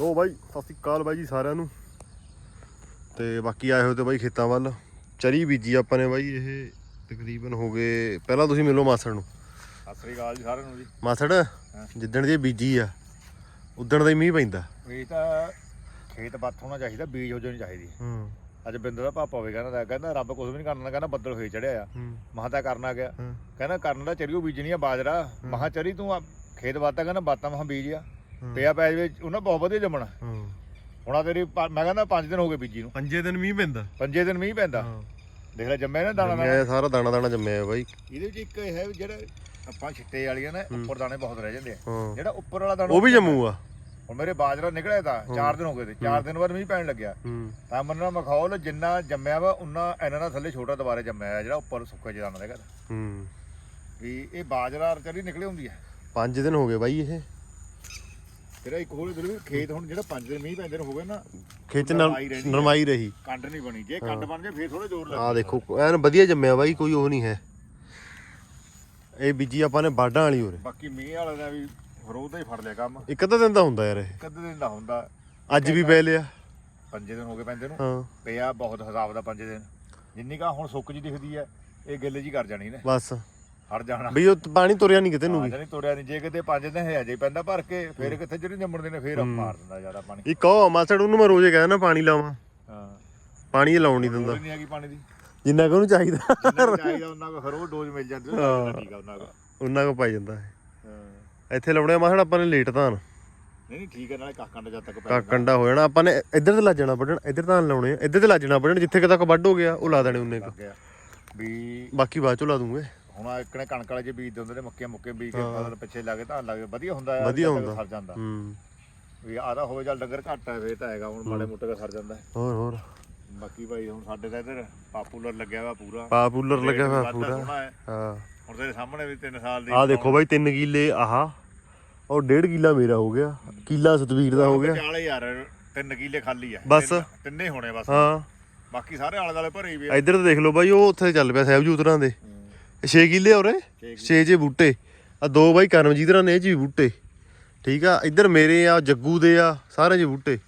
ਲੋ ਬਾਈ ਸਤਿ ਸ਼੍ਰੀ ਅਕਾਲ ਬਾਈ ਜੀ ਸਾਰਿਆਂ ਨੂੰ। ਤੇ ਬਾਕੀ ਆਏ ਹੋਏ ਤੇ ਬਾਈ ਖੇਤਾਂ ਵੱਲ। ਚਰੀ ਬੀਜੀ ਆਪਾਂ ਨੇ ਬਾਈ ਇਹ ਤਕਰੀਬਨ ਹੋ ਗਏ ਪਹਿਲਾਂ ਤੁਸੀਂ ਮਿਲੋ ਮਾਸੜ ਨੂੰ। ਸਤਿ ਸ੍ਰੀ ਅਕਾਲ ਜੀ ਸਾਰਿਆਂ ਨੂੰ ਜੀ। ਮਾਸੜ ਜਿੱਦਣ ਦੀ ਇਹ ਬੀਜੀ ਆ ਉਦਣ ਦਾ ਹੀ ਮੀਂਹ ਪੈਂਦਾ। ਇਹ ਤਾਂ ਖੇਤ ਬੱਤ ਹੋਣਾ ਚਾਹੀਦਾ ਬੀਜ ਹੋ ਜਾਣੀ ਚਾਹੀਦੀ ਹੂੰ। ਅੱਜ ਬਿੰਦਰ ਦਾ ਪਾਪਾ ਹੋਵੇ ਕਹਿੰਦਾ ਕਹਿੰਦਾ ਰੱਬ ਕੁਝ ਵੀ ਨਹੀਂ ਕਰਨਾ ਕਹਿੰਦਾ ਬੱਦਲ ਹੋਏ ਚੜਿਆ ਆ। ਹੂੰ। ਮਹਾਂ ਤਾਂ ਕਰਨਾ ਗਿਆ। ਹੂੰ। ਕਹਿੰਦਾ ਕਰਨ ਦਾ ਚਰੀਓ ਬੀਜਣੀ ਆ ਬਾਜਰਾ। ਮਹਾਂ ਚਰੀ ਤੂੰ ਖੇਤ ਬਾਤਾ ਕਹਿੰਦਾ ਬਾਤਾਂ ਮਹਾਂ ਬੀਜ ਆ। ਪਿਆ ਪੈ ਜਵੇ ਉਹਨਾਂ ਬਹੁਤ ਵਧੀਆ ਜੰਮਣਾ। ਹੂੰ। ਹੁਣ ਆ ਤੇਰੀ ਪਾ- ਮੈਂ ਕਹਿੰਦਾ 5 ਦਿਨ ਹੋ ਗਏ ਬੀਜੀ ਨੂੰ। ਪੰਜੇ ਦਿਨ ਮੀਂਹ ਪੈਂਦਾ। ਪੰਜੇ ਦਿਨ ਮੀਂਹ ਪੈਂਦਾ। ਦੇਖ ਲੈ ਜੰਮਿਆ ਨਾ ਦਾਣਾ ਦਾਣਾ ਜੰਮਿਆ ਸਾਰਾ ਦਾਣਾ ਦਾਣਾ ਜੰਮਿਆ ਬਾਈ। ਇਹਦੇ ਵਿੱਚ ਇੱਕ ਇਹ ਹੈ ਵੀ ਜਿਹੜਾ ਆਪਾਂ ਛਿੱਟੇ ਵਾਲੀਆਂ ਨੇ ਉੱਪਰ ਦਾਣੇ ਬਹੁਤ ਰਹਿ ਜਾਂਦੇ ਆ। ਹਾਂ। ਜਿਹੜਾ ਉੱਪਰ ਵਾਲਾ ਦਾਣਾ ਉਹ ਵੀ ਜੰਮੂ ਆ। ਹੁਣ ਮੇਰੇ ਬਾਜਰਾ ਨਿਕਲਿਆ ਤਾਂ 4 ਦਿਨ ਹੋ ਗਏ ਤੇ। 4 ਦਿਨ ਬਾਅਦ ਮੀਂਹ ਪੈਣ ਲੱਗਿਆ। ਹੂੰ। ਤਾਂ ਮੰਨਣਾ ਮਖੌਲ ਜਿੰਨਾ ਜੰਮਿਆ ਵਾ ਉਨਾ ਇਹਨਾਂ ਦਾ ਥੱਲੇ ਛੋਟਾ ਦੁਬਾਰੇ ਜੰਮਿਆ ਹੈ ਜਿਹੜਾ ਉੱਪਰ ਸੁੱਕੇ ਜਿਹਾ ਦਾਣਾ ਦੇਗਾ ਹੂੰ। ਵੀ ਇਹ ਬਾਜਰਾ ਚਰੀ ਨਿਕਲੀ ਹੁੰਦੀ ਹੈ ਪੰਜ ਦਿਨ ਹੋ ਗਏ ਬਾਈ ਇਹ। ਤੇਰਾ ਇੱਕ ਹੋਰ ਇਧਰ ਵੀ ਖੇਤ ਹੁਣ ਜਿਹੜਾ 5 ਦਿਨ ਮੀਂਹ ਪੈਂਦੇ ਨੇ ਨਾ ਖਿੱਚ ਨਰਮਾਈ ਰਹਿੰਦੀ। ਨਰਮਾਈ ਰਹੀ। ਕੰਡ ਨਹੀਂ ਬਣੀ। ਜੇ ਕੰਡ ਬਣ ਜਾਏ ਫੇਰ ਥੋੜਾ ਜ਼ੋਰ ਲੱਗ ਆ ਦੇਖੋ ਐਨ ਵਧੀਆ ਜੰਮਿਆ ਬਾਈ ਕੋਈ ਉਹ ਨਹੀਂ ਹੈ। ਇਹ ਬੀਜੀ ਆਪਾਂ ਨੇ ਬਾਡਾਂ ਵਾਲੀ ਹੋਰੇ ਬਾਕੀ ਮੀਂਹ ਵਾਲੇ ਦਾ ਵੀ ਫਰੋਦ ਦਾ ਹੀ ਫੜ ਲਿਆ ਕੰਮ। ਇੱਕ ਅੱਧਾ ਦਿਨ ਦਾ ਹੁੰਦਾ ਯਾਰ ਇਹ। ਕਦੇ ਦਿਨ ਦਾ ਹੁੰਦਾ। ਅੱਜ ਵੀ ਪੈ ਲਿਆ। ਪੰਜੇ ਦਿਨ ਹੋ ਗਏ ਪੈਂਦੇ ਨੂੰ। ਹਾਂ। ਪਿਆ ਬਹੁਤ ਹਿਸਾਬ ਦਾ ਪੰਜੇ ਦਿਨ। ਜਿੰਨੀ ਕਾ ਹੁਣ ਸੁੱਕ ਜੀ ਦਿਖਦੀ ਹੈ ਇਹ ਗਿੱਲ ਜੀ ਕਰ ਜਾਣੀ ਨੇ। ਬਸ। ਹਟ ਜਾਣਾ। ਬਈ ਉਹ ਪਾਣੀ ਤੁਰਿਆ ਨਹੀਂ ਕਿਤੇ ਨੂੰ ਹਾਂ ਵੀ। ਜਾਨੀ ਤੋੜਿਆ ਨਹੀਂ। ਜੇ ਕਿਤੇ ਪੰਜ ਦਿਨ ਹੈ ਅਜੇ ਪੈਂਦਾ ਭਰ ਕੇ ਫੇਰ ਕਿੱਥੇ ਜਿਹੜੇ ਜੰਮਣਦੇ ਨੇ ਫੇਰ ਮਾਰ ਦਿੰਦਾ ਜ਼ਿਆਦਾ ਪਾਣੀ। ਇੱਕ ਉਹ ਮਾਸੜ ਉਹਨੂੰ ਮੈਂ ਰੋਜ਼ੇ ਕਹਿੰਦਾ ਪਾਣੀ ਲਾਵਾਂ। ਹਾਂ। ਪਾਣੀ ਇਹ ਲਾਉਣ ਨਹੀਂ ਦਿੰਦਾ। ਲੋੜ ਨਹੀਂ ਹੈਗੀ ਪਾਣੀ ਦੀ। ਜਿੰਨਾ ਕੁ ਉਹਨੂੰ ਚਾਹੀਦਾ। ਜਿੰਨਾ ਕੁ ਚਾਹੀਦਾ ਉਹਨਾਂ ਕੋ ਹਰੋ ਡੋਜ਼ ਮਿਲ ਜਾਂਦੀ ਉਹ ਠੀਕ ਆ ਉਹਨਾਂ ਕੋ ਉਹਨਾਂ ਕੁ ਪਾਈ ਜਾਂਦਾ ਹੈ ਹਾਂ। ਇੱਥੇ ਲਾਉਣੇ ਮਾਸੜ ਆਪਾਂ ਨੇ ਲੇਟ ਧਾਨ। ਨਹੀਂ ਨਹੀਂ ਠੀਕ ਹੈ ਨਾਲੇ ਕਾਕਾਂ ਦਾ ਜਦ ਤੱਕ ਕਾ ਪੈ ਕੰਡਾ ਹੋ ਜਾਣਾ ਆਪਾਂ ਨੇ ਇੱਧਰ ਤੇ ਲੱਜਣਾ ਵੱਢਣ ਇੱਧਰ ਧਾਨ ਲਾਉਣੇ ਆ ਇੱਧਰ ਤੇ ਲੱਜਣਾ ਵੱਢਣ ਜਿੱਥੇ ਕਿਤੇ ਤੱਕ ਵੱਢ ਹੋ ਗਿਆ ਉਹ ਲਾ ਦੇਣੇ ਉਹਨੇ ਕੁ ਗਿਆ। ਵੀ ਬਾਕੀ ਬਾਅਦ ਚੋਂ ਲਾ ਦੂੰਗੇ। ਹੁਣ ਆਹ ਇੱਕ ਨੇ ਕਣਕ ਵਾਲੇ ਚ ਬੀਜ ਦਿੰਦੇ ਨੇ ਮੱਕੀਆਂ ਮੁੱਕੇ ਬੀਜ ਕੇ ਫਸਲ ਪਿੱਛੇ ਲੱਗੇ ਤਾਂ ਲੱਗੇ ਵਧੀਆ ਹੁੰਦਾ ਹੈ ਵਧੀਆ ਹੁੰਦਾ। ਸਰ ਜਾਂਦਾ। ਹੂੰ। ਵੀ ਆਦਾ ਹੋਵੇ ਚੱਲ ਡੰਗਰ ਘੱਟ ਹੈ ਫੇਰ ਤਾਂ ਹੈਗਾ ਹੁਣ ਮਾੜੇ ਮੋਟੇ ਦਾ ਸਰ ਜਾਂਦਾ ਹੈ। ਹੋਰ ਹੋਰ। ਬਾਕੀ ਭਾਈ ਹੁਣ ਸਾਡੇ ਤਾਂ ਇੱਧਰ ਪਾਪੂਲਰ ਲੱਗਿਆ ਵਾ ਪੂਰਾ। ਪਾਪੂਲਰ ਲੱਗਿਆ ਹੋਇਆ ਵਾਧਾ ਪੂਰਾ। ਸੋਹਣਾ ਹੈ। ਹਾਂ। ਹੁਣ ਤੇਰੇ ਸਾਹਮਣੇ ਵੀ 3 ਸਾਲ ਦੀ ਆ ਦੇਖੋ ਬਾਈ 3 ਕਿੱਲੇ ਆਹ। ਔਰ 1.5 ਕਿੱਲਾ ਮੇਰਾ ਹੋ ਗਿਆ। ਕਿੱਲਾ ਸਤਵੀਰ ਦਾ ਹੋ ਗਿਆ। ਚਾਲੇ ਯਾਰ ਤਿੰਨ ਕਿੱਲੇ ਖਾਲੀ ਆ। ਬਸ। ਤਿੰਨ- ਤਿੰਨੇ ਹੋਣੇ ਬਸ। ਹਾਂ। ਬਾਕੀ ਸਾਰੇ ਆਲੇ ਦਾਲੇ ਭਰੇ ਹੀ ਵੀ ਆ। ਇੱਧਰ ਤੇ ਦੇਖ ਲਓ ਬਾਈ ਉਹ ਉੱਥੇ ਚੱਲ ਪਿਆ ਸਹਿਬਜੂਤਰਾਂ ਦੇ। 6 ਕਿੱਲੇ ਹੋਰੇ 6 ਜੇ ਬੂਟੇ। ਆ ਦੋ ਬਾਈ ਕਰਮਜੀਤਰਾਂ ਨੇ ਇਹ 'ਚ ਵੀ ਬੂਟੇ। ਠੀਕ ਆ? ਇੱਧਰ ਮੇਰੇ ਆ ਜੱਗੂ ਦੇ ਆ ਸਾਰੇ ਜੇ ਬੂਟੇ।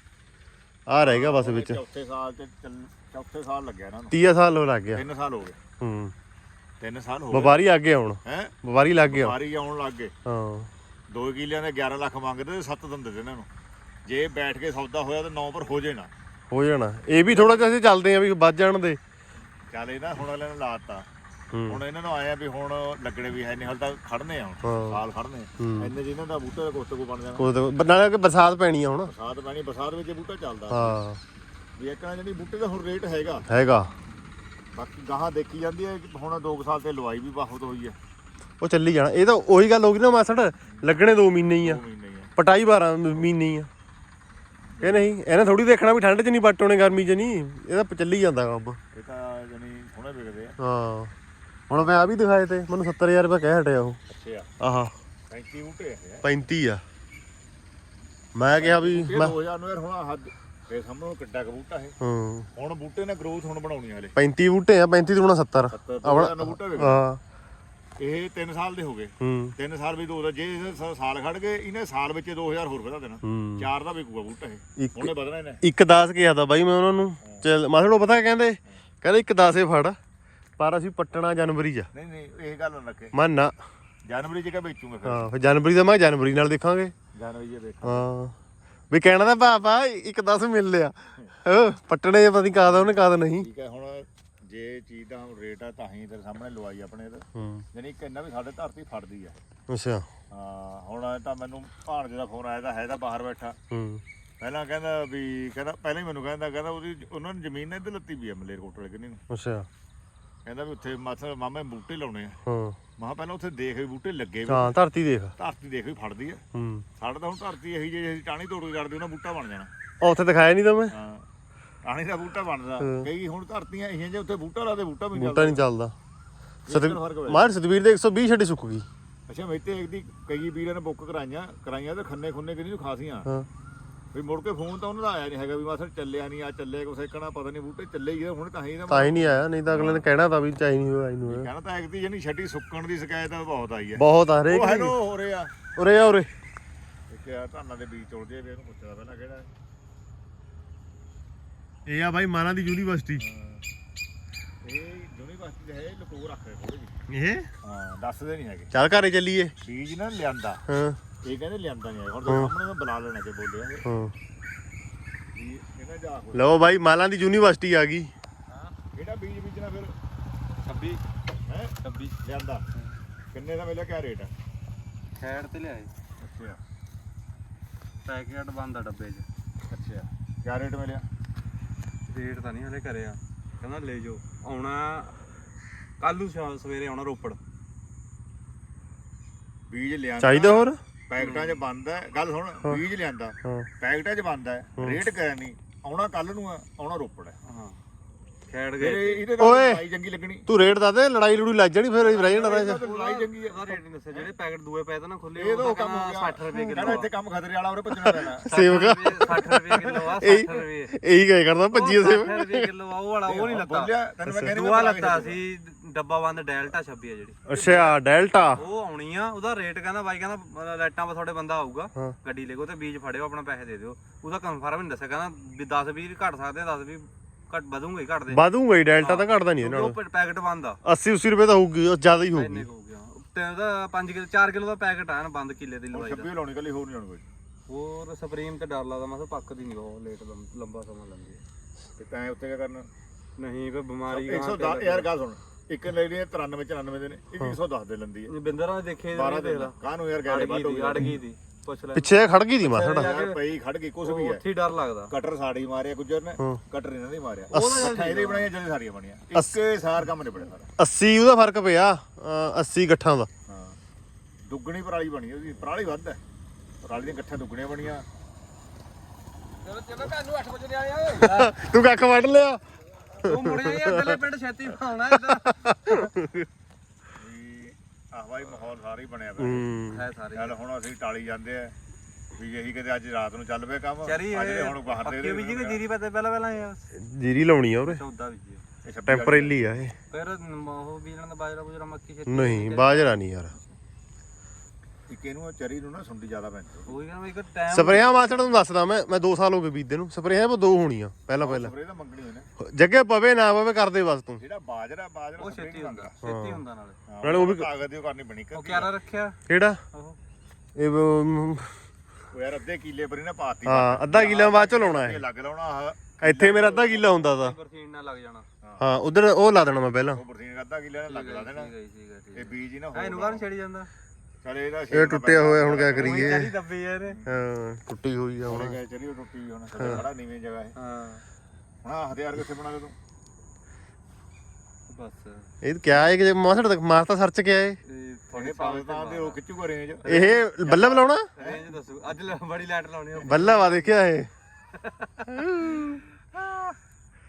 ਆ ਰਹਿ ਗਿਆ ਬਸ ਵਿੱਚ। ਚੌਥੇ ਸਾਲ ਚੱਲ ਚੌਥੇ ਸਾਲ ਲੱਗਿਆ ਇਹਨਾਂ ਨੂੰ। 30 ਸਾਲ ਹੋ ਲੱਗ ਗਿਆ। 3 ਸਾਲ ਹੋ ਗਏ। ਹੂੰ। 3 ਸਾਲ ਹੋ ਗਏ। ਵਪਾਰੀ ਆ ਗਏ ਹੁਣ। ਹੈ? ਵਪਾਰੀ ਲੱਗ ਗਿਆ ਵਾਰੀ ਆਉਣ ਲੱਗ ਗਏ। ਹਾਂ। 2 ਕਿੱਲਿਆਂ ਦੇ 11 ਲੱਖ ਮੰਗਦੇ ਤੇ 7 ਦਿੰਦੇ ਤੇ ਇਹਨਾਂ ਨੂੰ। ਜੇ ਬੈਠ ਕੇ ਸੌਦਾ ਹੋਇਆ ਤਾਂ 9 ਪਰ ਹੋ ਜਾਣਾ। ਹੋ ਜਾਣਾ। ਇਹ ਵੀ ਥੋੜਾ ਜਿਹਾ ਅਸੀਂ ਚੱਲਦੇ ਆ ਵੀ ਵੱਧ ਜਾਣ ਦੇ। ਚੱਲ ਇਹਨਾਂ ਹੁਣ ਵਾਲਿਆਂ ਨੇ ਲਾਤਾ ਹੁਣ ਇਹਨਾਂ ਨੂੰ ਆਇਆ ਵੀ ਹੁਣ ਲੱਗਣੇ ਵੀ ਹੈ ਨਹੀਂ ਹਾਲ ਤਾਂ ਖੜਨੇ ਆ ਹੁਣ। ਸਾਲ ਖੜਨੇ। ਇੰਨੇ ਜਿਹਨਾਂ ਦਾ ਬੂਟਾ ਦਾ ਕੋਤੇ ਕੋ ਬਣ ਜਾਣਾ। ਕੋਈ ਤਾਂ- ਨਾਲੇ ਕਿ ਬਰਸਾਤ ਪੈਣੀ ਆ ਹੁਣ। ਬਰਸਾਤ ਪੈਣੀ ਬਰਸਾਤ ਵਿੱਚ ਬੂਟਾ ਚੱਲਦਾ। ਹਾਂ। ਵੀ ਇੱਕ ਨਾ ਜਿਹੜੀ ਬੂਟੇ ਦਾ ਹੁਣ ਰੇਟ ਹੈਗਾ। ਹੈਗਾ। ਬਾਕੀ ਗਾਹਾਂ ਦੇਖੀ ਜਾਂਦੀ ਹੈ ਹੁਣ 2 ਸਾਲ ਤੇ ਲਵਾਈ ਵੀ ਬਹੁਤ ਹੋਈ ਹੈ ਉਹ ਚੱਲੀ ਜਾਣਾ। ਇਹ ਤਾਂ ਉਹੀ ਗੱਲ ਹੋ ਗਈ ਨਾ ਮਾਸੜ ਲੱਗਣੇ 2 ਮਹੀਨੇ ਹੀ ਆ। 2 ਮਹੀਨੇ ਹੀ ਆ। ਪਟਾਈ 12 ਮਹੀਨੇ ਹੀ ਆ। ਇਹ ਨਹੀਂ ਇਹਨੇ ਥੋੜੀ ਦੇਖਣਾ ਵੀ ਠੰਡ 'ਚ ਨਹੀਂ ਵੱਟ ਹੋਣੇ ਗਰਮੀ 'ਚ ਨਹੀਂ। ਇਹ ਤਾਂ ਚੱਲੀ ਜਾਂਦਾ ਕੰਮ। ਇਹ ਤਾਂ ਜਣੀ ਹੁਣੇ ਵਿਕਦੇ ਆ। ਹਾਂ। ਹੁਣ ਮੈਂ ਆ ਵੀ ਦਿਖਾਏ ਤੇ ਮੈਨੂੰ 70000 ਰੁਪਏ ਕਹਿ ਹਟਿਆ ਉਹ। ਅੱਛਾ। ਆਹਾ। 35 ਬੂਟੇ ਆ 35 ਆ। ਮੈਂ ਕਿਹਾ ਵੀ ਮੈਂ 2000 ਨੂੰ ਯਾਰ ਹੁਣ ਆਹ ਤੇ ਸਾਹਮਣੇ ਕਿੱਡਾ ਕੁ ਬੂਟਾ ਹੈ ਹਾਂ। ਹੁਣ ਬੂਟੇ ਨੇ ਗਰੋਥ ਹੁਣ ਬਣਾਉਣੀ ਹਲੇ। 35 ਬੂਟੇ ਆ 35 ਤੋਂ 70 70 ਤੋਂ ਬੂਟਾ ਵਿਕ ਹਾਂ। ਇਹ 3 ਸਾਲ ਦੇ ਹੋ ਗਏ। ਹੂੰ। 3 ਸਾਲ ਵੀ ਦੋ ਦਾ ਜੇ ਇਹ ਸ- ਸਾਲ ਖੜ ਗਏ ਇਹਨੇ ਸਾਲ ਵਿੱਚ 2000 ਹੋਰ ਵਧਾ ਦੇਣਾ। ਚਾਰ ਦਾ ਵਿਕੂਗਾ ਬੂਟਾ ਇਹ। ਉਹਨੇ ਵਧਣਾ ਇਹਨੇ। ਇੱਕ 10 ਕਿਹਾ ਤਾਂ ਬਾਈ ਮੈਂ ਉਹਨਾਂ ਨੂੰ। ਚੱਲ ਮਾਸੜੋ ਪਤਾ ਕਹਿੰਦੇ? ਕਹਿੰਦੇ ਇੱਕ 10 ਏ ਫੜ। ਪਰ ਅਸੀਂ ਪੱਟਣਾ ਜਨਵਰੀ 'ਚ। ਨਹੀਂ ਨਹੀਂ ਇਹ ਗੱਲ ਨਾ ਰੱਖੇ। ਮੈਂ ਨਾ ਜਨਵਰੀ ਚ ਕਾ ਵੇਚੂਗਾ ਫਿਰ? ਹਾਂ ਫਿਰ ਜਨਵਰੀ ਦਾ ਮੈਂ ਕਿਹਾ ਜਨਵਰੀ ਨਾਲ ਦੇਖਾਂਗੇ। ਜਨਵਰੀ ਚ ਵੇਖ ਹਾਂ। ਵੀ ਕਹਿਣਾ ਤਾਂ ਪਾਪਾ ਇੱਕ 10 ਮਿਲ ਲਿਆ। ਹਾਂ, ਪੱਟਣੇ ਪਤਾ ਨਹੀਂ ਕਾਦਾ ਉਹਨੇ ਕਾਦਾ ਨਹੀਂ। ਠੀਕ ਹੈ ਹੁਣ ਜੇ ਚੀਜ਼ ਦਾ ਰੇਟ ਆ ਤਾਂ ਹੀ ਤੇਰੇ ਸਾਹਮਣੇ ਲਵਾਈ ਆਪਣੇ ਤੇ। ਹੂੰ। ਯਾਨੀ ਕਿ ਇੰਨਾ ਵੀ ਸਾਡੇ ਧਰਤੀ ਫੜਦੀ ਆ। ਅੱਛਾ। ਹਾਂ ਹੁਣ ਇਹ ਤਾਂ ਮੈਨੂੰ ਭਾਣਜੇ ਦਾ ਫੋਨ ਆਇਆ ਤਾਂ ਹੈ ਤਾਂ ਬਾਹਰ ਬੈਠਾ। ਹੂੰ। ਪਹਿਲਾਂ ਕਹਿੰਦਾ ਵੀ ਕਹਿੰਦਾ ਪਹਿਲਾਂ ਹੀ ਮੈਨੂੰ ਕਹਿੰਦਾ ਕਹਿੰਦਾ ਉਹਦੀ ਉਹਨਾਂ ਨੂੰ ਜ਼ਮੀਨ ਇੱਧਰ ਲੱਤੀ ਵੀ ਆ ਮਲੇਰਕੋਟ ਵਾਲੇ ਕਿੰਨੀ ਨੂੰ। ਅੱਛਾ। ਕਹਿੰਦਾ ਵੀ ਉੱਥੇ ਮਤਲਬ ਮਾਮੇ ਬੂਟੇ ਲਾਉਣੇ ਆ। ਹਾਂ। ਮਹਾ ਪਹਿਲਾਂ ਉੱਥੇ ਦੇਖ ਵੀ ਬੂਟੇ ਲੱਗੇ ਵੀ। ਹਾਂ ਧਰਤੀ ਦੇਖ। ਧਰਤੀ ਦੇਖ ਵੀ ਫੜਦੀ ਆ। ਹੂੰ। ਸਾਡੇ ਤਾਂ ਹੁਣ ਧਰਤੀ ਇਹੀ ਜੇ ਅਸੀਂ ਟਾਣੀ ਤੋੜ ਕੇ ਕਰਦੇ ਉਹਨਾਂ ਬੂਟਾ ਬਣ ਜਾਣਾ। ਉਹ ਉੱਥੇ ਦਿਖਾਇਆ ਨਹੀਂ ਤਾਂ ਮੈਂ? ਹਾਂ ਟਾਣੀ ਦਾ ਬੂਟਾ ਬਣਦਾ। ਕਈ ਹੁਣ ਧਰਤੀਆਂ ਇਹੀਆਂ ਜੇ ਉੱਥੇ ਬੂਟਾ ਲਾਦੇ ਬੂਟਾ ਵੀ ਬੂਟਾ ਨਹੀਂ ਚੱਲਦਾ। ਹੋਇਆ ਮਾਰ ਸਤਵੀਰ ਦੇ 120 ਛੱਡੀ ਸੁੱਕ ਗਈ। ਅੱਛਾ ਮੈਤੇ ਇੱਕ ਦੀ ਕਈ ਵੀਰਾਂ ਨੇ ਬੁੱਕ ਕਰਾਈਆਂ ਕਰਾਈਆਂ ਤੇ ਖੰਨੇ ਖੁੰਨੇ ਕਿੰਨੀ ਨੂੰ ਖਾਸੀਆਂ। ਹਾਂ। ਵੀ ਮੁੜ ਕੇ ਫੋਨ ਤਾਂ ਉਹਨਾਂ ਦਾ ਆਇਆ ਨਹੀਂ ਹੈਗਾ ਵੀ ਮਾਸਰ ਚੱਲਿਆ ਨਹੀਂ ਆ ਚੱਲੇ ਕੁਛ ਇੱਕਣਾ ਪਤਾ ਨਹੀਂ ਬੂਟੇ ਚੱਲੇ ਹੀ ਆ, ਹੁਣ ਤਾਂ ਹੀ ਨਾ ਤਾਂ ਹੀ ਨਹੀਂ ਆਇਆ ਨਹੀਂ ਤਾਂ ਅਗਲੇ ਨੇ ਕਹਿਣਾ ਤਾਂ ਵੀ ਚਾਹੀ ਨਹੀਂ ਹੋਇਆ ਇਹਨੂੰ ਕਹਿਣਾ ਤਾਂ ਇੱਕ ਦੀ ਜਣੀ ਛੱਡੀ ਸੁੱਕਣ ਦੀ ਸ਼ਿਕਾਇਤ ਬਹੁਤ ਆਈ ਹੈ ਬਹੁਤ ਆ ਹਰੇਕ ਉਹ ਹੈਲੋ ਹੋ ਰਿਹਾ। ਉਰੇ ਆ ਉਰੇ। ਇੱਕ ਆ ਧਾਨਾਂ ਦੇ ਬੀਜ ਤੋੜਦੇ ਆ ਵੀ ਇਹਨੂੰ ਪੁੱਛਦਾ ਪਹਿਲਾਂ ਕਿਹੜਾ ਹੈ। ਇਹ ਆ ਬਾਈ ਮਾਨਾ ਦੀ ਯੂਨੀਵਰਸਿਟੀ। ਇਹ ਯੂਨੀਵਰਸਿਟੀ ਦੇ ਹੈ ਲਕੋ ਰੱਖਦੇ ਥੋੜੇ ਜਿਹੇ। ਇਹ? ਹਾਂ ਦੱਸਦੇ ਨਹੀਂ ਹੈਗੇ। ਚੱਲ ਘਰੇ ਚੱਲੀਏ। ਬੀਜ ਨਾ ਲਿਆਂਦਾ। ਹਾਂ। ਇਹ ਕਹਿੰਦੇ ਲਿਆਂਦਾ ਨਹੀਂ ਹੁਣ ਤਾਂ ਸਾਹਮਣੇ ਤਾਂ ਬੁਲਾ ਲੈਣਾ ਕਿ ਬੋਲਿਆ। ਇਹ ਹਾਂ। ਵੀ ਇਹਨਾਂ ਜਾ ਹੋ ਲਓ ਬਾਈ ਮਾਲਾਂ ਦੀ ਯੂਨੀਵਰਸਿਟੀ ਆ ਗਈ। ਹਾਂ ਕਿਹੜਾ ਬੀਜ ਬੀਜਣਾ ਫਿਰ? 26 ਹੈ? 26 ਲਿਆਂਦਾ। ਕਿੰਨੇ ਦਾ ਮਿਲਿਆ ਕਿਆ ਰੇਟ ਹੈ ਖੈੜ ਤੇ ਲਿਆਏ। ਅੱਛਾ। ਪੈਕੇਟ ਬੰਦ ਆ ਡੱਬੇ 'ਚ। ਅੱਛਾ। ਕਿਆ ਰੇਟ ਮਿਲਿਆ? ਰੇਟ ਤਾਂ ਨਹੀਂ ਹਲੇ ਕਰਿਆ। ਕਹਿੰਦਾ ਲੈ ਜਾਓ। ਆਉਣਾ ਕੱਲੂ ਸਵੇਰੇ ਆਉਣਾ ਰੋਪੜ। ਬੀਜ ਲਿਆਂਦਾ ਚਾਹੀਦਾ ਹੋਰ? ਪੈਕਟਾਂ 'ਚ ਬੰਦ ਹੈ। ਗੱਲ ਸੁਣ ਬੀਜ ਲਿਆਂਦਾ। ਹਾਂ। ਪੈਕਟਾਂ 'ਚ ਬੰਦ ਹੈ। ਰੇਟ ਕਰਿਆ ਨਹੀਂ। ਆਉਣਾ ਕੱਲ ਨੂੰ ਆ ਆਉਣਾ ਰੋਪੜ ਹੈ। ਹਾਂ। ਖੈੜ ਗਏ। ਇਹ- ਇਹਦੇ ਨਾਲ ਓਏ। ਲੜਾਈ ਚੰਗੀ ਲੱਗਣੀ। ਤੂੰ ਰੇਟ ਦੱਸ ਦੇ ਲੜਾਈ ਲੜੂਈ ਲੱਜ ਜਾਣੀ ਫਿਰ ਰਹਿ ਜਾਣਾ ਰਹਿ ਜਾ ਲੜਾਈ ਚੰਗੀ ਹੈ। ਉਹਦਾ ਰੇਟ ਨਹੀਂ ਦੱਸਿਆ ਜਿਹੜੇ ਪੈਕਟ ਦੂਏ ਪਏ ਤਾਂ ਨਾ ਖੁੱਲੇ ਇਹ ਤਾਂ ਉਹ ਕੰਮ ਹੋ ਗਿਆ। 60 ਰੁਪਏ ਕਹਿੰਦਾ ਕਿਲੋ ਇੱਥੇ ਕੰਮ ਖਤਰੇ ਵਾਲਾ ਉਰੇ ਭੱਜਣਾ ਪੈਣਾ। ਸੇਵਕ। 60 ਰੁਪਏ ਕਿਲੋ ਆ 60 ਰੁਪਏ। ਇਹੀ ਕਹੇ ਕਰਦਾ ਭੱਜੀ ਉਹ ਸੇ 60 ਰੁਪਏ ਕਿਲੋ ਆ ਉਹ ਵਾਲਾ ਉਹ ਨਹੀਂ ਲੱਤਾ। ਬੋਲਿਆ ਤੈਨੂੰ ਮੈਂ ਕਹਿੰਦਾ ਦੂਆ ਲੱਤਾ ਸੀ ਡੱਬਾ ਬੰਦ ਡੈਲਟਾ 26 ਆ ਜਿਹੜੀ। ਅੱਛਾ ਡੈਲਟਾ? ਉਹ ਆਉਣੀ ਆ ਉਹਦਾ ਰੇਟ ਕਹਿੰਦਾ ਬਾਈ ਕਹਿੰਦਾ ਲਾਈਟਾਂ 'ਪਾ ਤੁਹਾਡੇ ਬੰਦਾ ਆਊਗਾ। ਹਾਂ। ਗੱਡੀ ਲੈ ਕੇ ਤੇ ਬੀਜ ਫੜਿਓ ਆਪਣਾ ਪੈਸੇ ਦੇ ਦਿਓ। ਉਹਦਾ ਕਨਫਰਮ ਨਹੀਂ ਦੱਸਿਆ ਕਹਿੰਦਾ ਵੀ 10 20 ਘਟ ਸਕਦੇ ਆ 10 20 ਘਟ ਵਧੂਗਾ ਹੀ ਘਟਦੇ ਵਧੂਗਾ ਹੀ ਡੈਲਟਾ ਤਾਂ ਘਟਦਾ ਨਹੀਂ ਇਹਦੇ ਉਹ ਨਾਲ। ਪੈਕਟ ਬੰਦ ਆ। 80 80 ਰੁਪਏ ਤਾਂ ਹੋਊਗੀ ਉਹ ਜ਼ਿਆਦਾ ਹੀ ਇੰਨੇ ਹੋਊਗੀ ਕੁ ਹੋ ਗਿਆ ਤੇ ਉਹਦਾ 5 ਕਿਲੋ 4 ਕਿਲੋ ਦਾ ਪੈਕਟ ਆ ਨਾ ਬੰਦ ਕਿੱਲੇ ਦੀ ਲਵਾਈ ਦਾ। 26 ਲਾਉਣੀ ਕੱਲੀ ਹੋਰ ਨਹੀਂ ਲਾਉਣੀ ਕੋਈ ਹੋਰ ਸੁਪਰੀਮ ਤੇ ਡਰ ਲੱਗਦਾ ਮਸਾ ਪੱਕਦੀ ਨਹੀਂ ਉਹ ਲੇਟ ਲੰਬ- ਸਮਾਂ ਲੈਂਦੀ ਤੇ ਤੈਂ ਉੱਤੇ ਕੀ ਕਰਨਾ? ਨਹੀਂ ਕੋਈ ਬਿਮਾਰੀ 110 ਯਾਰ ਗੱਲ ਸੁਣ। ਇੱਕ ਲੈ ਲਈ 93 94 ਦੇ ਨੇ ਇੱਕ 110 ਦੇ ਲੈਂਦੀ ਹੈ। ਬਿੰਦਰਾ ਦੇਖੇ 12 ਦੇਖ ਦੇ ਲਾ। ਕਾਹਨੂੰ ਯਾਰ ਅੜ ਗਾੜੇ ਗਈ ਵੱਢ ਹੋ ਦੀ ਅੜ ਗਈ ਦੀ ਪੁੱਛ ਲੈ। ਪਿੱਛੇ ਖੜ ਗਈ ਦੀ ਮਾਸੜ? ਯਾਰ ਪਈ ਖੜ ਗਈ ਕੁਛ ਵੀ ਹੈ। ਉੱਥੇ ਹੀ ਡਰ ਲੱਗਦਾ। ਕਟਰ ਸਾੜੀ ਮਾਰਿਆ ਗੁੱਜਰ ਨੇ। ਕਟਰ ਇਹਨਾਂ ਨੇ ਮਾਰਿਆ। ਅੱਛਾ ਇਹਦੇ ਬਣਾਈਆਂ ਜਿਹੜੇ ਸਾੜੀਆਂ ਬਣੀਆਂ। ਇੱਕ ਸਾਰ ਕੰਮ ਨਿਬੜਿਆ ਸਾਰਾ। 80 ਉਹਦਾ ਫ਼ਰਕ ਪਿਆ ਅ, 80 ਗੱਠਾਂ ਦਾ। ਹਾਂ। ਦੁੱਗਣੀ ਪਰਾਲੀ ਬਣੀ ਉਹਦੀ ਪਰਾਲੀ ਵੱਧ ਹੈ। ਪਰਾਲੀ ਦੀਆਂ ਗੱਠਾਂ ਦੁੱਗਣੀਆਂ ਬਣੀਆਂ। ਚਲੋ ਚਲੋ ਤੁਹਾਨੂੰ 8 ਵਜੇ ਆਇਆ ਤੂੰ ਕੱਖ ਵੱਢ ਲਿਆ? ਤੂੰ ਮੁੜ ਜਾਈ ਅਗਲੇ ਪਿੰਡ ਛੇਤੀ ਆਉਣਾ ਇੱਧਰ ਵੀ ਆਹ ਵਾਈ ਮਾਹੌਲ ਸਾਰਾ ਹੀ ਬਣਿਆ ਪਿਆ। ਹੂੰ। ਹੈ ਸਾਰੇ। ਚੱਲ ਹੁਣ ਅਸੀਂ ਟਾਲੀ ਜਾਂਦੇ ਆ। ਵੀ ਇਹੀ ਕਿਤੇ ਅੱਜ ਰਾਤ ਨੂੰ ਚੱਲ ਪਿਆ ਕੰਮ। ਚਰੀ ਅੱਜ ਦੇ ਹੁਣ ਬਾਹਰ ਦੇ ਪੱਕੇ ਬੀਜੀ ਨੇ ਜੀਰੀ ਪਤੇ ਪਹਿਲਾਂ ਪਹਿਲਾਂ ਯਾਰ ਜੀਰੀ ਲਾਉਣੀ ਆ ਉਰੇ। ਸੌਦਾ ਬੀਜੀ ਇਹ 26 ਟੈਂਪਰੇਰੀ ਆ। ਇਹ। ਫਿਰ ਉਹ ਬੀਜਣ ਦਾ ਬਾਜਰਾ ਬੁਜਰਾ ਮੱਕੀ ਛੇਤੀ ਨਹੀਂ ਬਾਜਰਾ ਨਹੀਂ ਯਾਰ। ਇੱਕ ਇਹਨੂੰ ਚਰੀ ਨੂੰ ਨਾ ਸੁੰਡੀ ਜ਼ਿਆਦਾ ਪੈਂਦੀ ਉਹੀ ਕਹਿੰਦਾ ਇੱਕ ਟਾਈਮ ਸਪਰੇਆਂ ਮਾਸੜ ਨੂੰ ਦੱਸਦਾ ਮੈਂ ਮੈਂ 2 ਸਾਲ ਹੋ ਗਏ ਬੀਜਦੇ ਨੂੰ। ਸਪਰੇਆਂ ਉਹ ਦੋ ਹੋਣੀਆਂ ਪਹਿਲਾਂ ਪਹਿਲਾਂ। ਸਪਰੇ ਤਾਂ ਮੰਗਣੀ ਹੋਈ ਨਾ। ਜੱਗੇ ਪਵੇ ਨਾ ਪਵੇ ਕਰਦੇ ਬਸ ਤੂੰ। ਜਿਹੜਾ ਬਾਜਰਾ ਬਾਜਰਾ ਉਹ ਛੇਤੀ ਹੁੰਦਾ। ਛੇਤੀ ਹੁੰਦਾ ਨਾਲੇ। ਨਾਲੇ ਉਹ ਵੀ- ਕਾਗਜ਼ ਦੀ ਉਹ ਕਰਨੀ ਬਣੀ ਉਹ ਕਿਆਰਾ ਰੱਖਿਆ? ਕਿਹੜਾ? ਇਹ ਉਹ ਯਾਰ ਅੱਧੇ ਕਿੱਲੇ ਪਰ ਨਾ ਪਾਤੀ। ਹਾਂ ਅੱਧਾ ਕਿੱਲਾ ਬਾਅਦ ਚ ਲਾਉਣਾ ਇਹ। ਹੈ ਲੱਗ ਲਾਉਣਾ ਆਹ ਇੱਥੇ ਮੇਰਾ ਅੱਧਾ ਕਿੱਲਾ ਹੁੰਦਾ ਦਾ ਬਰਸੀਨ ਨਾਲ ਲੱਗ ਜਾਣਾ। ਹਾਂ। ਉਧਰ ਉਹ ਲਾ ਦੇਣਾ ਮੈਂ ਪਹਿਲਾਂ। ਉਹ ਬਰਸੀਨ ਅੱਧਾ ਕਿੱਲੇ ਨਾਲ ਲੱਗ ਲਾ ਦੇਣਾ। ਠੀਕ ਹੈ ਠੀਕ ਹੈ ਠੀਕ ਇਹ ਬੀਜ ਹੀ ਨਾ ਹੈ ਇਹਨੂੰ ਕਾਹਨੂੰ ਛੇੜੀ ਜਾਂਦਾ? ਚਲ ਇਹਦਾ ਇਹ ਟੁੱਟਿਆ ਹੋਇਆ ਹੁਣ ਕਿਆ ਕਰੀਏ? ਚਾਲੀ ਦੱਬੇ ਯਾਰ ਹਾਂ ਟੁੱਟੀ ਹੋਈ ਆ ਹੁਣ। ਗਏ ਚਲੀ ਉਹ ਟੁੱਟੀ ਹੁਣ ਖੜਾ ਨੀਵੇਂ ਜਗ੍ਹਾ ਹੈ ਹਾਂ। ਹੁਣ ਆਹ ਹਥਿਆਰ ਕਿੱਥੇ ਬਣਾ ਦੇ ਤੂੰ? ਬਸ। ਇਹ ਕਿਆ ਹੈ ਕਿ ਮਾਸੜ ਤੱਕ ਮਾਰਤਾ ਸਰਚ ਕਿਆ ਹੈ ਥੋੜੇ ਪਾਕਿਸਤਾਨ ਦੇ ਉਹ ਖਿੱਚੂਗਾ ਰੇਂਜ ਇਹ ਬੱਲਬ ਲਾਉਣਾ ਰੇਂਜ ਦੱਸੋ। ਅੱਜ ਬੜੀ ਲਾਈਟ ਲਾਉਣੀ ਬੱਲਬ ਆ ਦੇਖਿਆ ਇਹ।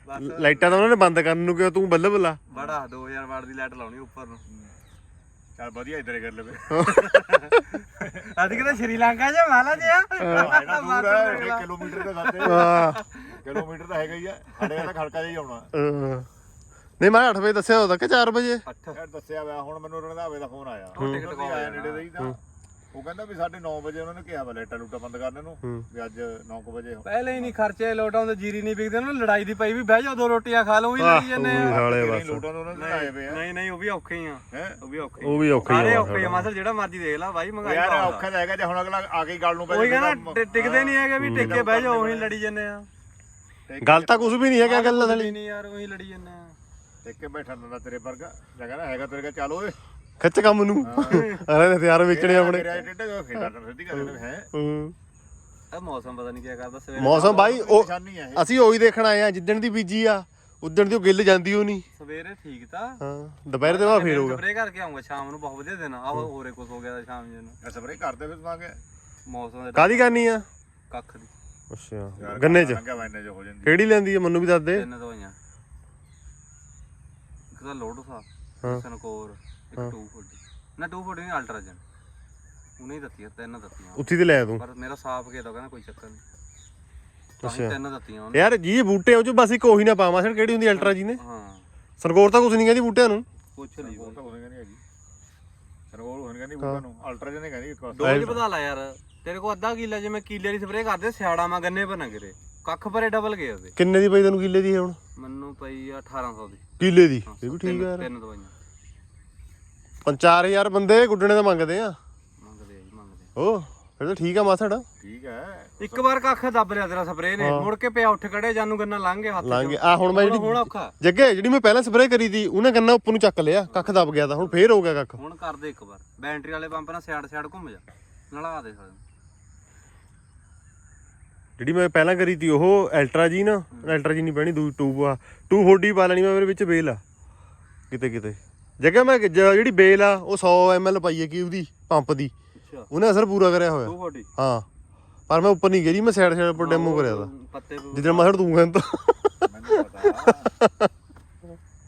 ਬਸ। ਲਾਈਟਾਂ ਤਾਂ ਉਹਨਾਂ ਨੇ ਬੰਦ ਕਰਨ ਨੂੰ ਕਿਹਾ ਤੂੰ ਬੱਲਬ ਲਾ ਬੜਾ 2000 ਵਾਟ ਦੀ ਲਾਈਟ ਲਾਉਣੀ ਉੱਪਰ ਨੂੰ। ਚੱਲ ਵਧੀਆ ਇਧਰੇ ਕਰ ਲਵੇ। ਅੱਜ ਕਿਤੇ ਸ਼੍ਰੀਲੰਕਾ ਚ ਮਾਲਾ ਜਿਆ ਇਹਦਾ ਦੂਰ ਹੈ 1 ਕਿਲੋਮੀਟਰ ਦਾ ਸਾਤੇ ਹਾਂ। ਕਿਲੋਮੀਟਰ ਤਾਂ ਹੈਗਾ ਹੀ ਆ। ਸਾਡੇ ਤਾਂ ਖੜਕਾ ਜਿਹਾ ਹੀ ਆਉਣਾ। ਅਹ, ਨਹੀਂ ਮੈਂ 8 ਵਜੇ ਦੱਸਿਆ ਹੁੰਦਾ ਕਿ 4 ਵਜੇ। 8 ਯਾਰ ਦੱਸਿਆ ਵਾ ਹੁਣ ਮੈਨੂੰ ਰਣਧਾਵੇ ਦਾ ਫੋਨ ਆਇਆ। ਟਿਕਟ ਨੇੜੇ ਦਾ ਹੀ ਤਾਂ। ਉਹ ਕਹਿੰਦਾ ਵੀ ਸਾਡੇ 9 ਵਜੇ ਉਹਨਾਂ ਨੇ ਕਿਹਾ ਵਾ ਲਾਈਟਾਂ ਲੂਟਾਂ ਬੰਦ ਕਰਨ ਨੂੰ ਹੂੰ। ਵੀ ਅੱਜ 9 ਵਜੇ ਪਹਿਲੇ ਹੀ ਨਹੀਂ ਖਰਚੇ ਲੋਟ ਆਉਂਦੇ ਜੀਰੀ ਨਹੀਂ ਵਿਕਦੇ ਉਹਨਾਂ ਨੂੰ ਲੜਾਈ ਦੀ ਪਈ ਵੀ ਬਹਿ ਜਾਓ ਦੋ ਰੋਟੀਆਂ ਖਾ ਲਓ ਵੀ ਲੜੀ ਜੰਨੇ ਆ। ਨਹੀਂ ਬਸ। ਲੂਟਾਂ ਨੂੰ ਉਹਨਾਂ ਨੇ ਆਏ ਵੇ ਆ। ਨਹੀਂ ਨਹੀਂ ਉਹ ਵੀ ਔਖੇ ਹੀ ਆ। ਹੈ? ਉਹ ਵੀ ਔਖੇ ਉਹ ਵੀ ਔਖੇ ਸਾਰੇ ਹੀ ਆ ਔਖੇ ਆ। ਮਾਸਰ ਜਿਹੜਾ ਮਰਜ਼ੀ ਦੇਖ ਲਾ ਬਾਈ ਮੰਗਾਈ ਯਾਰ ਔਖਾ ਤਾਂ ਹੈਗਾ ਜੇ ਹੁਣ ਅਗਲਾ ਆ ਕੇ ਗੱਲ ਨੂੰ ਪੈ ਉਹੀ ਕਹਿੰਦਾ ਟਿ- ਟਿਕਦੇ ਨਹੀਂ ਹੈਗੇ ਵੀ ਟਿੱਕੇ ਬਹਿ ਜਾਓ ਉਹੀ ਲੜੀ ਜੰਨੇ ਆ। ਗੱਲ ਤਾਂ ਕੁਝ ਵੀ ਨਹੀਂ ਹੈਗਾ ਗੱਲ ਲੜੀ ਨਹੀਂ ਯਾਰ ਉਹੀ ਲੜੀ ਜੰਨੇ ਆ। ਟਿਕ ਕੇ ਬੈਠਾ ਦਿੰਦਾ ਤੇਰੇ ਵਰਗਾ। ਜਗ੍ਹਾ ਨਾ ਹੈਗਾ ਤੇਰੇ ਕੋਲ ਚੱਲ ਓਏ। ਖਿੱਚ ਕੰਮ ਨੂੰ। ਅਰੇ ਹਥਿਆਰ ਵੇਚਣੇ ਆਪਣੇ। ਤੇਰਾ ਟਿੱਡਾ ਜੋ ਖੇਡਾਂ ਤਾਂ ਸਿੱਧੀ ਗੱਲ ਹੈ ਹੂੰ। ਇਹ ਮੌਸਮ ਪਤਾ ਨਹੀਂ ਕੀ ਕਰਦਾ ਸਵੇਰੇ ਮੌਸਮ ਬਾਈ ਉਹ ਨਿਸ਼ਾਨੀ ਹੈ ਇਹ। ਅਸੀਂ ਉਹੀ ਦੇਖਣ ਆਏ ਆ ਜਿੱਦਣ ਦੀ ਬੀਜੀ ਆ ਉਦਣ ਦੀ ਉਹ ਗਿੱਲ ਜਾਂਦੀ ਉਹ ਨਹੀਂ ਸਵੇਰੇ ਠੀਕ ਤਾਂ। ਹਾਂ ਦੁਪਹਿਰ ਦੇ ਬਾਅਦ ਫੇਰ ਹੋਊਗਾ। ਸਪਰੇ ਕਰਕੇ ਆਉਂਗਾ ਸ਼ਾਮ ਨੂੰ ਬਹੁਤ ਵਧੀਆ ਦਿਨ ਆਹ ਹੋਰੇ ਕੁਝ ਹੋ ਗਿਆ ਸ਼ਾਮ ਜੀ ਨੂੰ ਸਪਰੇ ਕਰਦੇ ਫਿਰ ਤੂੰ ਆ ਕੇ ਮੌਸਮ ਦੇ ਕਾਦੀ ਕਰਨੀ ਆ? ਕੱਖ ਦੀ। ਅੱਛਾ ਗੰਨੇ ਚ। ਹੋ ਜਾਂਦੀ ਕਿਹੜੀ ਲੈਂਦੀ ਆ ਮੈਨੂੰ ਵੀ ਦੱਸ ਦੇ। ਤਿੰਨ ਦਵਾਈਆਂ। ਇੱਕ ਤਾਂ ਲੋਡ ਸਾ ਹਾਂ। ਸਨਕੋਰ ਇੱਕ 240 ਨਾ 240 ਨਹੀਂ ਅਲਟਰਾਜਨ। ਉਹਨੇ ਹੀ ਦਿੱਤੀਆਂ ਤਿੰਨ ਦਿੱਤੀਆਂ। ਉੱਥੀ ਤੇ ਲੈ ਤੂੰ। ਪਰ ਮੇਰਾ ਸਾਫ਼ ਗਿਆ ਤਾਂ ਕਹਿੰਦਾ ਕੋਈ ਚੱਕਰ ਨਹੀਂ। ਤਾਂ ਹੀ ਤਿੰਨ ਦਿੱਤੀਆਂ ਉਹਨੇ। ਯਾਰ ਜੀ ਬੂਟੇ ਉਹ ਚ ਬਸ ਇੱਕ ਉਹੀ ਨਾ ਪਾਵਾਂ। ਸਰ ਕਿਹੜੀ ਹੁੰਦੀ ਅਲਟਰਾ ਜੀ ਨੇ ਹਾਂ। ਸਰਗੋਰ ਤਾਂ ਕੁਝ ਨਹੀਂ ਕਹਿੰਦੀ ਬੂਟਿਆਂ ਨੂੰ। ਪੁੱਛ ਲਈ ਉਹ ਤਾਂ ਉਹਨੇ ਕਹਿੰਦੀ ਹੈਗੀ। ਸਰਗੋਲ ਉਹਨੇ ਕਹਿੰਦੀ ਬੂਟਾ ਨੂੰ। ਅਲਟਰਾ ਜਨੇ ਕਹਿੰਦੀ ਇੱਕ ਵਾਰ ਡੋਜ਼ ਵਧਾ ਲਾ ਯਾਰ। ਤੇਰੇ ਕੋਲ ਅੱਧਾ ਕਿੱਲਾ ਜਿਵੇਂ ਕਿੱਲੇ ਦੀ ਸਪਰੇਅ ਕਰਦੇ ਸਿਆੜਾ ਮਾ ਗੰਨੇ ਪਰ ਨਾ ਗਿਰੇ ਕੱਖ ਪਰੇ ਡਬਲ ਗਏ ਉਹਦੇ। ਕਿੰਨੇ ਦੀ ਪਈ ਤੈਨੂੰ ਕਿੱਲੇ ਦੀ ਇਹ ਹੁਣ? ਮੈਨੂੰ ਪਈ ਆ 1800 ਦੀ। ਕਿੱਲੇ ਦੀ? ਇਹ ਵੀ ਠੀਕ ਆ ਯਾਰ। ਤਿੰਨ ਦਵਾਈਆਂ। 5-4000 ਬੰਦੇ ਗੁੱਡਣੇ ਦਾ ਮੰਗਦੇ ਆ। ਮੰਗਦੇ ਆ ਜੀ ਮੰਗਦੇ ਆ। ਉਹ ਫਿਰ ਤਾਂ ਠੀਕ ਆ ਮਾਸੜ। ਠੀਕ ਹੈ ਇੱਕ ਵਾਰ ਕੱਖ ਦੱਬ ਲਿਆ ਤੇਰਾ ਸਪਰੇਅ ਨੇ ਮੁੜ ਕੇ ਪਿਆ ਉੱਠ ਖੜੇ ਜਾਨੂੰ ਗੰਨਾ ਲੰਘ ਗਿਆ ਹੱਥ ਲਾਂਗੇ ਆ ਹੁਣ ਮੈਂ ਹੁਣ ਜਿਹੜੀ ਔਖਾ। ਜੱਗੇ ਜਿਹੜੀ ਮੈਂ ਪਹਿਲਾਂ ਸਪਰੇਅ ਕਰੀ ਤੀ ਉਹਨੇ ਗੰਨਾ ਉੱਪਰ ਨੂੰ ਚੱਕ ਲਿਆ ਕੱਖ ਦਬ ਗਿਆ ਤਾਂ ਹੁਣ ਫੇਰ ਹੋ ਗਿਆ ਕੱਖ। ਹੁਣ ਕਰ ਦੇ ਇੱਕ ਵਾਰ। ਬੈਟਰੀ ਵਾਲੇ ਪੰਪ ਨਾਲ ਸਾਈਡ ਸਾਈਡ ਘੁੰਮ ਜਾ। ਨਲਾ ਦੇ ਸਾਲੇ ਜਿਹੜੀ ਮੈਂ ਪਹਿਲਾਂ ਕਰੀ ਤੀ ਉਹ ਅਲਟਰਾ ਜੀ ਨਾ ਅਲਟਰਾ ਜੀ ਨਹੀਂ ਪੈਣੀ ਦੂ ਟੂਬ ਆ। 240 ਪਾ ਲੈਣੀ ਮੈਂ ਮੇਰੇ ਵਿੱਚ ਬੇਲ ਆ। ਕਿਤੇ ਕਿਤੇ। ਜੱਗੇ ਮੈਂ ਜ- ਜਿਹੜੀ ਬੇਲ ਆ ਉਹ 100 ml ਪਾਈ ਹੈ ਕਿ ਉਹਦੀ ਪੰਪ ਦੀ। ਅੱਛਾ। ਉਹਨੇ ਅਸਰ ਪੂਰਾ ਕਰਿਆ ਹੋਇਆ। 240 ਹਾਂ। ਪਰ ਮੈਂ ਉੱਪਰ ਨਹੀਂ ਗਈ ਮੈਂ ਸਾਈਡ ਸਾਈਡ ਪਰ ਡੈਮੋ ਕਰਿਆ ਤਾ। ਪੱਤੇ ਜਿੱਦਣ ਮਾਸੜ ਤੂੰ ਕਹਿੰਦਾ। ਮੈਨੂੰ ਪਤਾ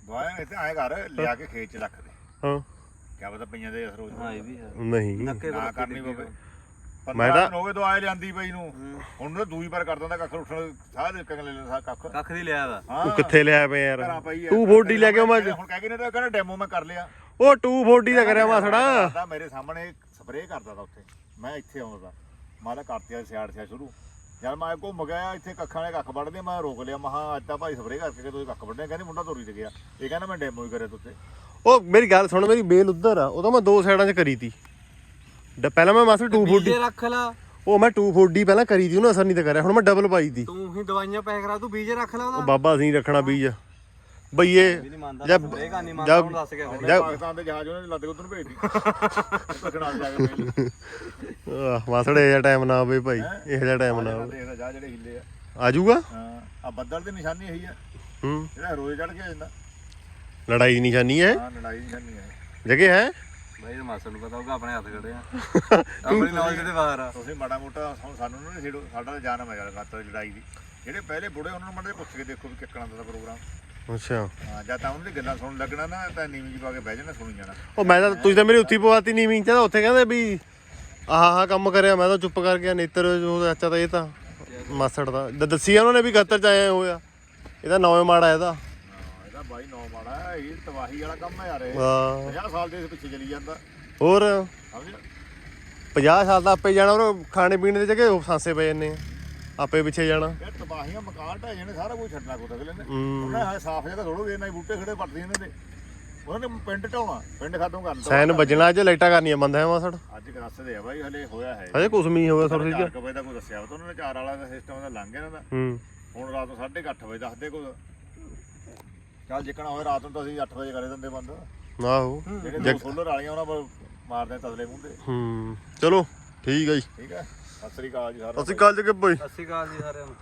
ਦਵਾਇਆ ਇੱਥੇ ਆਏ ਘਰ ਲਿਆ ਕੇ ਖੇਤ ਚ ਰੱਖ ਦੇ। ਹਾਂ। ਕਿਆ ਪਤਾ ਪਈਆਂ ਦੇ ਅਸਰ ਹੋ ਜਾਣ। ਹਾਂ ਇਹ ਵੀ ਹੈ। ਨਹੀਂ। ਨੱਕੇ ਨਾ ਕਰਨੀ ਪਵੇ। ਮੈਂ ਮੈਂ ਤਾਂ- ਤਾਂ ਹੋਵੇ ਦਵਾਈ ਲਿਆਂਦੀ ਪਈ ਨੂੰ। ਹੁਣ ਤਾਂ ਦੂਈ ਵਾਰ ਕਰ ਦਿੰਦਾ ਕੱਖ ਉੱਠਣ ਸਾਰੇ ਕੰਗ ਲੈ ਲੈਂਦਾ ਕੱਖ। ਕੱਖ ਦੀ ਲਿਆ ਦਾ ਉਹ ਕਿੱਥੇ ਲਿਆ ਪਿਆ ਯਾਰ? ਘਰਾਂ ਪਈ ਹੈ 240 ਲੈ ਕੇ ਆਵਾਂ ਹੁਣ ਕਹਿ ਕੇ ਨੇ ਕਹਿੰਦਾ ਡੈਮੋ ਮੈਂ ਕਰ ਲਿਆ। ਉਹ 240 ਦਾ ਕਰਿਆ ਮਾਸੜਾ ਕਰਦਾ ਮੇਰੇ ਸਾਹਮਣੇ ਸਪਰੇਅ ਕਰਦਾ ਤਾ ਉੱਥੇ। ਮੈਂ ਇੱਥੇ ਆਉਂਦਾ। ਤਾ ਮੈਂ ਤਾਂ ਕਰਤੀ ਆ ਸਿਆੜ ਸਿਆ ਸ਼ੁਰੂ। ਜਦ ਮੈਂ ਘੁੰਮ ਗਿਆ ਇੱਥੇ ਕੱਖਾਂ ਨੇ ਕੱਖ ਵੱਢਦੇ ਮੈਂ ਰੋਕ ਲਿਆ। ਮਹਾ ਅੱਜ ਤਾਂ ਭਾਈ ਸਪਰੇਅ ਕਰਕੇ ਤੁਸੀਂ ਕੱਖ ਵੱਢਣੇ ਕਹਿੰਦੇ ਮੁੰਡਾ ਤੋਰੀ ਤੇ ਗਿਆ। ਇਹ ਕਹਿੰਦਾ ਮੈਂ ਡੈਮੋ ਹੀ ਕਰਿਆ ਤੁੱਤੇ ਉਹ ਮੇਰੀ ਗੱਲ ਸੁਣ ਮੇਰੀ ਬੇਲ ਉੱਧਰ ਆ। ਉਹ ਤਾਂ ਮੈਂ ਦੋ ਸਾਈਡਾਂ 'ਚ ਕਰੀ ਤੀ। ਡ- ਪਹਿਲਾਂ ਮੈਂ ਮਾਸੜ 240 ਬੀਜੇ ਰੱਖ ਲਾ। ਉਹ ਮੈਂ 240 ਪਹਿਲਾਂ ਕਰੀ ਤੀ ਉਹਨੂੰ ਅਸਰ ਨਹੀਂ ਤਾਂ ਕਰਿਆ ਹੁਣ ਮੈਂ ਡਬਲ ਪਾਈ ਤੀ। ਤੂੰ ਹੀ ਦਵਾਈਆਂ ਪੈਕ ਕਰਾ ਤੂੰ ਬੀਜੇ ਰੱਖ ਲਾ ਉਹ ਉਹਦਾ। ਬਾਬਾ ਅਸੀਂ ਰੱਖਣਾ ਬੀਜ। ਬਈਏ ਵੀ ਨਹੀਂ ਮੰਨਦਾ ਜਾਂ- ਸਪਰੇਅ ਕਰਨੀ ਜਾਂ- ਮੰਨਦਾ ਹੁਣ ਦੱਸ ਗਿਆ ਉਹਨੇ ਜਾ- ਪਾਕਿਸਤਾਨ ਦੇ ਜਹਾਜ਼ ਉਹਨੇ ਲੱਦ ਕੇ ਉਧਰ ਨੂੰ ਭੇਜਦੀ ਪਕੜਾ ਜਾ ਕੇ ਮੇਲ ਆਹ, ਮਾਸੜ ਇਹ ਜਿਹਾ ਟਾਈਮ ਨਾ ਆਵੇ ਭਾਈ ਇਹ ਜਿਹਾ ਟਾਈਮ ਨਾ ਆਵੇ ਦੇਖਦਾ ਜਾ ਜਿਹੜੇ ਹਿੱਲੇ ਆ। ਆ ਜਾਊਗਾ? ਹਾਂ ਆ ਬੱਦਲ ਦੀ ਨਿਸ਼ਾਨੀ ਇਹੀ ਆ। ਹੂੰ। ਜਿਹੜਾ ਰੋਜ਼ ਚੜ ਕੇ ਆ ਜਾਂਦਾ ਲੜਾਈ ਦੀ ਨਿਸ਼ਾਨੀ ਹੈ? ਹਾਂ ਲੜਾਈ ਦੀ ਨਿਸ਼ਾਨੀ ਹੈ। ਜਗੇ ਹੈ? ਬਾਈ ਮਾਸੜ ਨੂੰ ਪਤਾ ਹੋਊਗਾ ਆਪਣੇ ਹੱਥ ਖੜੇ ਆ। ਆਪਣੀ ਨੌਲੇਜ ਦੇ ਬਾਹਰ ਆ। ਤੁਸੀਂ ਮਾੜਾ ਮੋਟਾ ਹੁਣ ਸਾਨੂੰ ਨਹੀਂ ਛੇੜੋ ਸਾਡਾ ਤਾਂ ਜਾਨ ਹੈ ਗੱਲ ਲੜਾਈ ਦੀ। ਜਿਹੜੇ ਪਹਿਲੇ ਬੁੜੇ ਉਹਨਾਂ ਨੂੰ ਮਾੜੇ ਜਿਹੇ ਪੁੱਛ ਕੇ ਦੇਖੋ ਵੀ ਕਿੱਕਣਾ ਦਾ ਪ੍ਰੋਗਰਾਮ। ਅੱਛਾ। ਹਾਂ ਜਾਂ ਤਾਂ ਉਹਨਾਂ ਦੀ ਗੱਲਾਂ ਸੁਣਨ ਲੱਗਣਾ ਨਾ ਤਾਂ ਨੀਵੀਂ ਜੀ ਪਾ ਕੇ ਬਹਿ ਜਾਣਾ ਸੁਣੀ ਜਾਣਾ। ਉਹ ਮੈਂ ਤਾਂ ਤੁਸੀਂ ਤਾਂ ਮੇਰੀ ਉੱਥੀ ਪਵਾਤੀ ਨੀਵੀਂ ਚ ਤਾਂ ਉੱਥੇ ਕਹਿੰਦੇ ਵੀ ਆਹ ਆਹ ਕੰਮ ਕਰਿਆ ਮੈਂ ਤਾਂ ਚੁੱਪ ਕਰ ਗਿਆ ਨੇਤਰ ਜੋ ਚਾਚਾ ਤਾਂ ਇਹ ਤਾਂ ਮਾਸੜ ਦਾ। ਦ- ਦੱਸੀ ਆ ਉਹਨਾਂ ਨੇ ਵੀ ਗੱਤਰ ਚ ਆਇਆ ਹੋਇਆ ਇਹਦਾ ਨੌਵੇਂ ਮਾੜਾ ਇਹਦਾ। ਬਾਈ ਨੌ ਮਾੜਾ ਹੈ, ਇਹ ਤਬਾਹੀ ਵਾਲਾ ਕੰਮ ਹੈ ਯਾਰ ਇਹ। ਹਾਂ। 50 ਸਾਲ ਦੇ ਪਿੱਛੇ ਚਲੀ ਜਾਂਦਾ। ਹੋਰ? ਸਮਝ 50 ਸਾਲ ਦਾ ਆਪੇ ਜਾਣਾ ਉਹ ਖਾਣੇ ਪੀਣੇ ਦੇ ਜਗ੍ਹਾ ਉਹ ਸਾਂਸੇ ਪਏ ਜੰਨੇ ਆਪੇ ਪਿੱਛੇ ਜਾਣਾ। ਇਹ ਤਬਾਹੀਆਂ ਮਕਾਨ ਢਾਏ ਜਾਣੇ ਸਾਰਾ ਕੁਝ ਛੱਡਣਾ ਕੋਤ ਅਗਲੇ ਨੇ। ਹੂੰ। ਉਹਨਾਂ ਹਾਂ ਸਾਫ਼ ਜਗ੍ਹਾ ਥੋੜੋ ਇਹਨਾਂ ਬੂਟੇ ਖੜੇ ਪੱਟਦੇ ਇਹਨਾਂ ਦੇ ਉਹਨਾਂ ਨੇ ਪਿੰਡ ਢਾਉਣਾ ਪਿੰਡ ਖਾਦੋਂ ਕਰਨ ਸੈਨ ਵੱਜਣਾ ਅੱਜ ਲਾਈਟਾਂ ਕਰਨੀਆਂ ਬੰਦ ਹੈ ਮਾਸੜ ਅੱਜ ਦੱਸਦੇ ਆ ਬਾਈ ਹਲੇ ਹੋਇਆ ਹੈ। ਹਜੇ ਕੁਛ ਵੀ ਨਹੀਂ ਹੋਇਆ ਥੋੜੀ ਜਿਹੀ 4 ਵਜੇ ਦਾ ਕੋਈ ਦੱਸਿਆ ਵਾ ਤਾਂ ਉਹਨਾਂ ਨੇ ਚਾਰ ਵਾਲਾ ਦਾ ਸਿਸਟਮ ਦਾ ਲੰਘ ਗਿਆ ਇਹਨਾਂ ਦਾ ਹੂੰ। ਹੁਣ ਰਾਤ ਨੂੰ 8:30 ਵਜੇ ਦੱਸਦੇ ਕੋਈ। ਚੱਲ ਜਿੱਕਣਾ ਹੋਏ ਰਾਤ ਨੂੰ ਤਾਂ ਅਸੀਂ 8 ਵਜੇ ਕਰੇ ਦਿੰਦੇ ਬੰਦ। ਆਹੋ। ਜਿਹੜੇ ਦੋ ਸੋਲਰ ਵਾਲੀਆਂ ਉਹਨਾਂ ਪਰ ਮਾਰਦੇ ਤਸਲੇ ਤੇ ਹੂੰ ਚਲੋ ਠੀਕ ਹੈ ਜੀ। ਠੀਕ ਹੈ ਸਤਿ ਸ੍ਰੀ ਅਕਾਲ ਜੀ ਸਾਰਿਆਂ ਨੂੰ। ਅਸੀਂ ਕੱਲ ਜਗੇ ਭਾਈ ਸਤਿ ਸ਼੍ਰੀ ਅਕਾਲ ਜੀ ਸਾਰਿਆਂ ਨੂੰ।